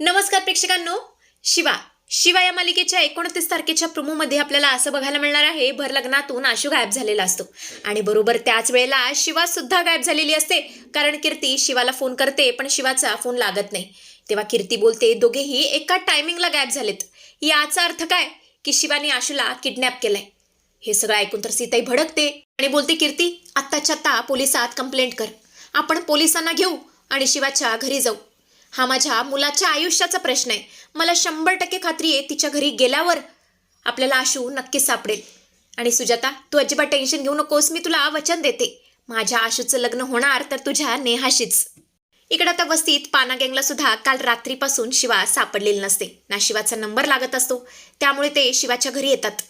नमस्कार प्रेक्षकांनो. शिवा. शिवा या मालिकेच्या एकोणतीस तारखेच्या प्रोमोमध्ये आपल्याला असं बघायला मिळणार आहे भर लग्नातून आशू गायब झालेला असतो. आणि बरोबर त्याच वेळेला शिवा सुद्धा गायब झालेली असते कारण कीर्ती शिवाला फोन करते पण शिवाचा फोन लागत नाही. तेव्हा कीर्ती बोलते दोघेही एका टायमिंगला गायब झालेत. याचा अर्थ काय? की शिवाने आशूला किडनॅप केलंय. हे सगळं ऐकून तर सीताई भडकते आणि बोलते कीर्ती आत्ताच्या आत्ता पोलिसात कंप्लेंट कर. आपण पोलिसांना घेऊ आणि शिवाच्या घरी जाऊ. हा माझ्या मुलाच्या आयुष्याचा प्रश्न आहे. मला शंभर टक्के खात्री आहे तिच्या घरी गेल्यावर आपल्याला आशू नक्कीच सापडेल. आणि सुजाता तू अजिबात टेन्शन घेऊ नकोस मी तुला वचन देते. माझ्या आशूचं लग्न होणार तर तुझ्या नेहाशीच. इकडे आता वस्तीत पाना गँगला सुद्धा काल रात्रीपासून शिवा सापडलेली नसते. ना शिवाचा नंबर लागत असतो त्यामुळे ते शिवाच्या घरी येतात.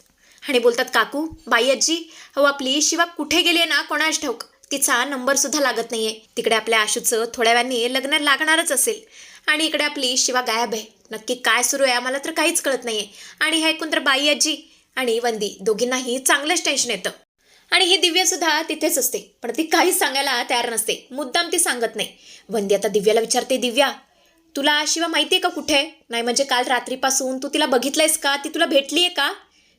आणि बोलतात काकू बाई आजी अहो आपली शिवा कुठे गेली आहे ना कोणाच ठाऊक. तिचा नंबर सुद्धा लागत नाहीये. तिकडे आपल्या आशूचं थोड्या वेळाने लग्न लागणारच असेल. आणि इकडे आपली शिवा गायब आहे. नक्की काय सुरू आहे आम्हाला तर काहीच कळत नाहीये. आणि हे ऐकून तर बाई आजी आणि वंदी दोघींनाही चांगलंच टेन्शन येतं. आणि ही दिव्या सुद्धा तिथेच असते. पण ती काहीच सांगायला तयार नसते. मुद्दाम ती सांगत नाही. वंदी आता दिव्याला विचारते दिव्या तुला शिवा माहिती आहे का कुठे? नाही म्हणजे काल रात्रीपासून तू तिला बघितलंयस का? ती तुला भेटली आहे का?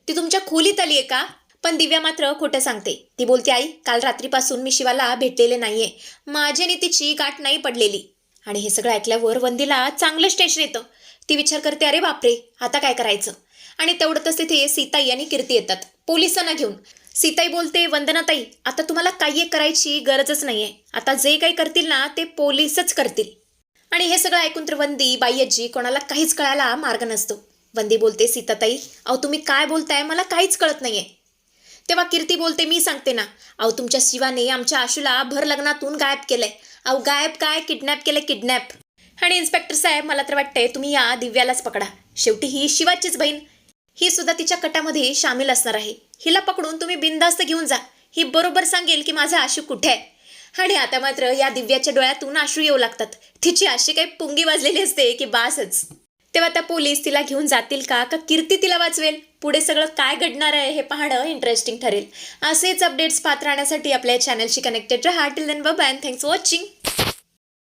ती तुमच्या खोलीत आली आहे का? पण दिव्या मात्र खोटं सांगते. ती बोलते आई काल रात्रीपासून मी शिवाला भेटलेले नाहीये. माझी आणि तिची गाठ नाही पडलेली. आणि हे सगळं ऐकल्यावर वंदीला चांगलंच टेन्शन येतं. ती विचार करते अरे बापरे आता काय करायचं? आणि तेवढंच तिथे सीताई आणि कीर्ती येतात. पोलिसांना घेऊन. सीताई बोलते वंदनाताई आता तुम्हाला काही एक करायची गरजच नाहीये. आता जे काही करतील ना ते पोलीसच करतील. आणि हे सगळं ऐकून तर वंदी बाय्याजी कोणाला काहीच कळायला मार्ग नसतो. वंदी बोलते सीताताई अहो तुम्ही काय बोलताय? मला काहीच कळत नाहीये. तेव्हा कीर्ती बोलते मी सांगते ना. अहो तुमच्या शिवाने आमच्या आशूला भर लग्नातून गायब केलंय. अहो गायब काय? किडनॅप केलंय किडनॅप. आणि इन्स्पेक्टर साहेब मला तर वाटतंय तुम्ही या दिव्यालाच पकडा. शेवटी ही शिवाचीच बहीण. ही सुद्धा तिच्या कटामध्ये सामील असणार आहे. हिला पकडून तुम्ही बिनधास्त घेऊन जा. ही बरोबर सांगेल की माझा आशू कुठे आहे. आणि आता मात्र या दिव्याच्या डोळ्यातून आशू येऊ लागतात. तिची अशी काही पुंगी वाजलेली असते की बासच. तेव्हा आता पोलीस तिला घेऊन जातील का? का कीर्ती तिला वाचवेल? पुढे सगळं काय घडणार आहे हे पाहणं इंटरेस्टिंग ठरेल. असेच अपडेट्स पाहत राहण्यासाठी आपल्या चॅनलशी कनेक्टेड राहा. Till then bye thanks for watching